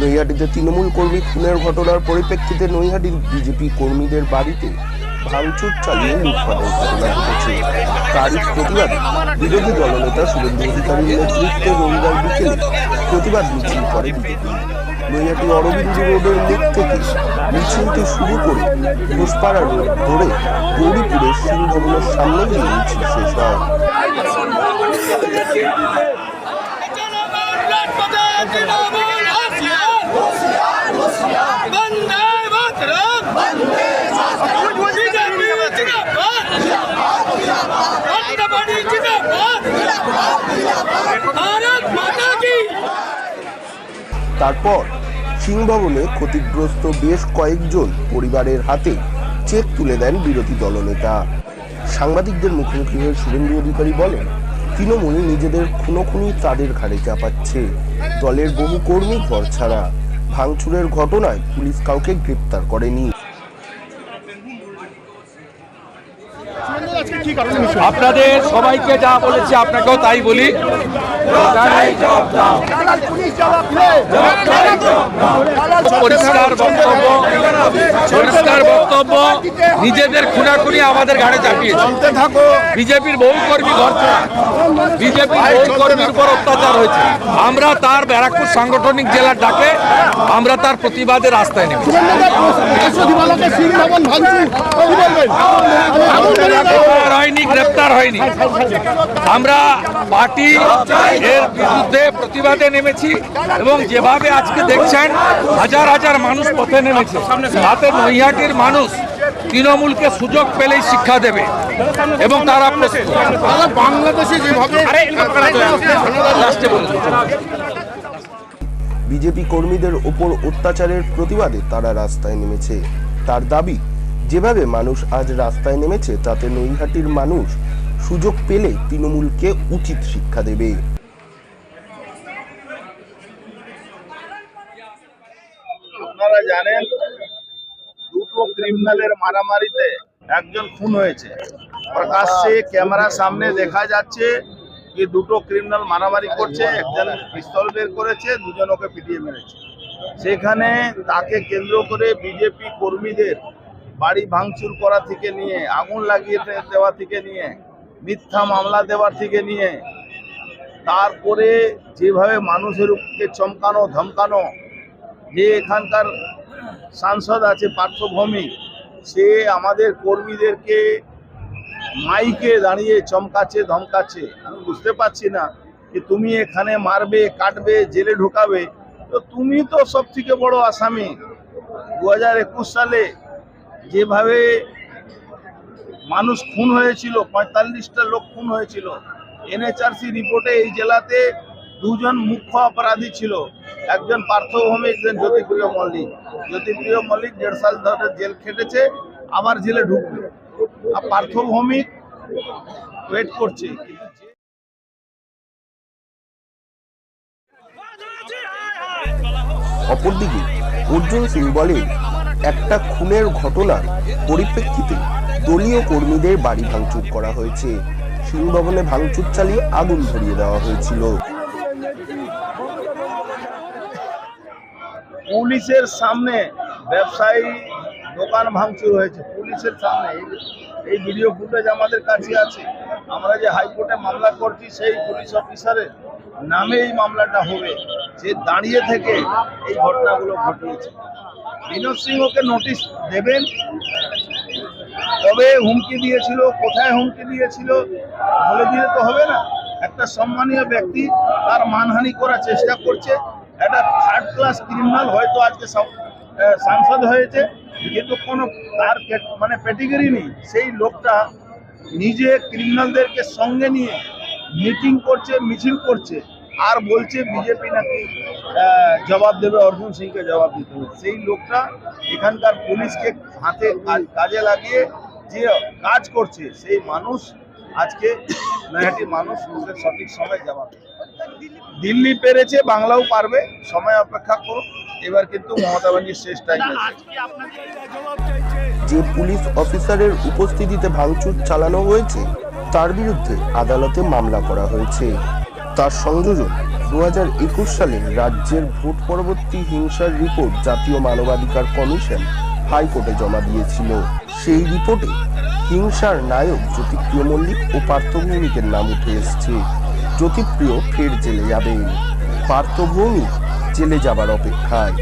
নৈহাটিতে তৃণমূল কর্মী খুনের ঘটনার পরিপ্রেক্ষিতে নৈহাটির বিজেপি কর্মীদের বাড়িতে ভাঙচুর চালিয়ে লুটপাটের ঘটনা ঘটেছে তারই প্রতিবাদ বিরোধী দলনেতা সুরেন্দ্র অধিকারীর নেতৃত্বে রবিবার বিকেলে প্রতিবাদ মিছিল করে বিজেপি নৈহাটি অরবিন্দ রোডের মুখ থেকে মিছিলটি শুরু করে পুষ্পাড়া রোড ধরে গৌরীপুরের সিংহভবনের সামনে গিয়ে মিছিল শেষ হয় Thank. তারপর সিংভবনে ক্ষতিগ্রস্ত বেশ কয়েকজন পরিবারের হাতে চেক তুলে দেন বিরোধী দলনেতা। সাংবাদিকদের মুখোমুখি হয়ে শুভেন্দু অধিকারী বলেন, তৃণমূল নিজেদের খুনোখুনি তাদের ঘাড়ে চাপাচ্ছে। দলের বহু কর্মী ঘর ছাড়া। ভাঙচুরের ঘটনায় পুলিশ কাউকে গ্রেপ্তার করেনি। আপনাদের সবাইকে যা বলেছি আপনাকেও তাই বলি। পরিষ্কার বক্তব্য পরিষ্কার বক্তব্য নিজেদের খুনাখুনি আমাদের ঘাড়ে চাপিয়েছে। বিজেপির বহু কর্মী ঘর। বিজেপির বহু কর্মীর উপর অত্যাচার হয়েছে। আমরা তার ব্যারাকপুর সাংগঠনিক জেলার ডাকে আমরা তার প্রতিবাদে রাস্তায় হয়নি গ্রেপ্তার হয়নি। আমরা পার্টি এর বিরুদ্ধে প্রতিবাদে নেমেছি এবং যেভাবে আজকে দেখছেন হাজার হাজার মানুষ পথে নেমেছে। তাতে নৈহাটির মানুষ তৃণমূলকে সুযোগ পেলেই শিক্ষা দেবে এবং তারা বাংলাদেশে যেভাবে বিজেপি কর্মীদের ওপর অত্যাচারের প্রতিবাদে তারা রাস্তায় নেমেছে। তার দাবি যেভাবে মানুষ আজ রাস্তায় নেমেছে তাতে নৈহাটির মানুষ সুযোগ পেলে তৃণমূলকে উচিত শিক্ষা দেবে। আপনারা জানেন দুটো ক্রিমিনালের মারামারিতে একজন খুন হয়েছে। প্রকাশ্যে ক্যামেরার সামনে দেখা যাচ্ছে যে দুটো ক্রিমিনাল মারামারি করছে, একজন পিস্তল বের করেছে, দুজন ওকে পিটিয়ে মেরেছে। সেখানে তাকে কেন্দ্র করে বিজেপি কর্মীদের বাড়ি ভাঙচুর করা থেকে নিয়ে, আগুন লাগিয়ে দেওয়া থেকে নিয়ে, মিথ্যা মামলা দেওয়ার থেকে নিয়ে, তারপরে যেভাবে মানুষের চমকানো, ধমকানো, যে এখানকার সাংসদ আছে পার্থভূমি। সে আমাদের কর্মীদেরকে মাইকে দাঁড়িয়ে চমকাচ্ছে, ধমকাচ্ছে। আমি বুঝতে পারছি না যে তুমি এখানে মারবে, কাটবে, জেলে ঢোকাবে। তো তুমি তো সব থেকে বড় আসামি। দু হাজার একুশ সালে যেভাবে মানুষ খুন হয়েছিল, পঁয়তাল্লিশটা লোক খুন হয়েছিল, এনএচআরসি রিপোর্টে এই জেলাতে দুজন মুখ্য অপরাধী ছিল। একজন পার্থ ভৌমিক একজন জ্যোতিপ্রিয় মল্লিক। জ্যোতিপ্রিয় মল্লিক দেড় সাল ধরে জেল খেটেছে, আবার জেলে ঢুকবে আর পার্থ ভৌমিক ওয়েট করছে। অপরদিকে, অর্জুন সিং বলেন, একটা খুনের ঘটনার পরিপ্রেক্ষিতে দলীয় কর্মীদের বাড়ি ভাঙচুর করা হয়েছে। সিং ভবনে ভাঙচুর চালিয়ে আগুন ধরিয়ে দেওয়া হয়েছিল। পুলিশের সামনে ব্যবসায়ী দোকান ভাঙচুর হয়েছে, পুলিশের সামনে। এই- ভিডিও ফুটেজ আমাদের কাছে আছে। আমরা যে হাইকোর্টে মামলা করছি, সেই পুলিশ অফিসারের নামে এই মামলাটা হবে, যে দাঁড়িয়ে থেকে এই ঘটনাগুলো ঘটিয়েছে। বিনোদ সিংহকে নোটিশ দেবেন। কবে হুমকি দিয়েছিল, কোথায় হুমকি দিয়েছিল, বলে দিলে তো হবে না। একটা সম্মানীয় ব্যক্তি তার মানহানি করার চেষ্টা করছে। একটা থার্ড ক্লাস ক্রিমিনাল হয়তো আজকে সাংসদ হয়েছে, কিন্তু কোনো তার মানে প্যাটিগরি নেই সেই লোকটা নিজে ক্রিমিনালদেরকে সঙ্গে নিয়ে মিটিং করছে, মিছিল করছে, আর বলছে বিজেপি নাকি জবাব দেবে, অর্জুন সিংকে জবাব দিতে হবে সেই লোকটা এখানকার পুলিশকে হাতে কাজ- লাগিয়ে যে কাজ করছে, সেই মানুষ আজকে নৈহাটি মানুষ ওদের সঠিক সময় জবাব দেবে। দিল্লি পেরেছে, বাংলাও পারবে। সময় অপেক্ষা করুন। এবার কিন্তু মমতা ব্যানার্জির শেষ টাইম যে পুলিশ অফিসারের উপস্থিতিতে ভাঙচুর চালানো হয়েছে, তার বিরুদ্ধে আদালতে মামলা করা হয়েছে। তার সংযোজন দু হাজার একুশ সালে রাজ্যের ভোট পরবর্তী হিংসার রিপোর্ট জাতীয় মানবাধিকার কমিশন হাইকোর্টে জমা দিয়েছিল। সেই রিপোর্টে হিংসার নায়ক জ্যোতিপ্রিয় মল্লিক ও পার্থ ভৌমিকের নাম উঠে এসছে। জ্যোতিপ্রিয় ফের জেলে যাবেন। পার্থ ভৌমিক জেলে যাবার অপেক্ষায়।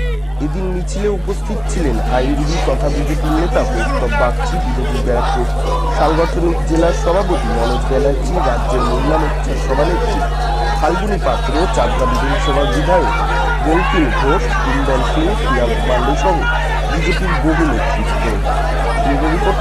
এদিন মিছিলে উপস্থিত ছিলেন আইনজীবী তথা বিজেপির নেতা বৈষ্ণব বাগচি বিরোধী ব্যারাকপুর সাংগঠনিক জেলার সভাপতি মনোজ ব্যানার্জি, রাজ্যের মহিলা মোর্চার সভানেত্রী ফাল্গুনী পাত্র, চাকদা বিধানসভার বিধায়ক বঙ্কিম ঘোষ কুন্দন সিং, প্রিয়াঙ্ক পান্ডে সহ বিজেপির বহু নেতৃত্ব। রিপোর্ট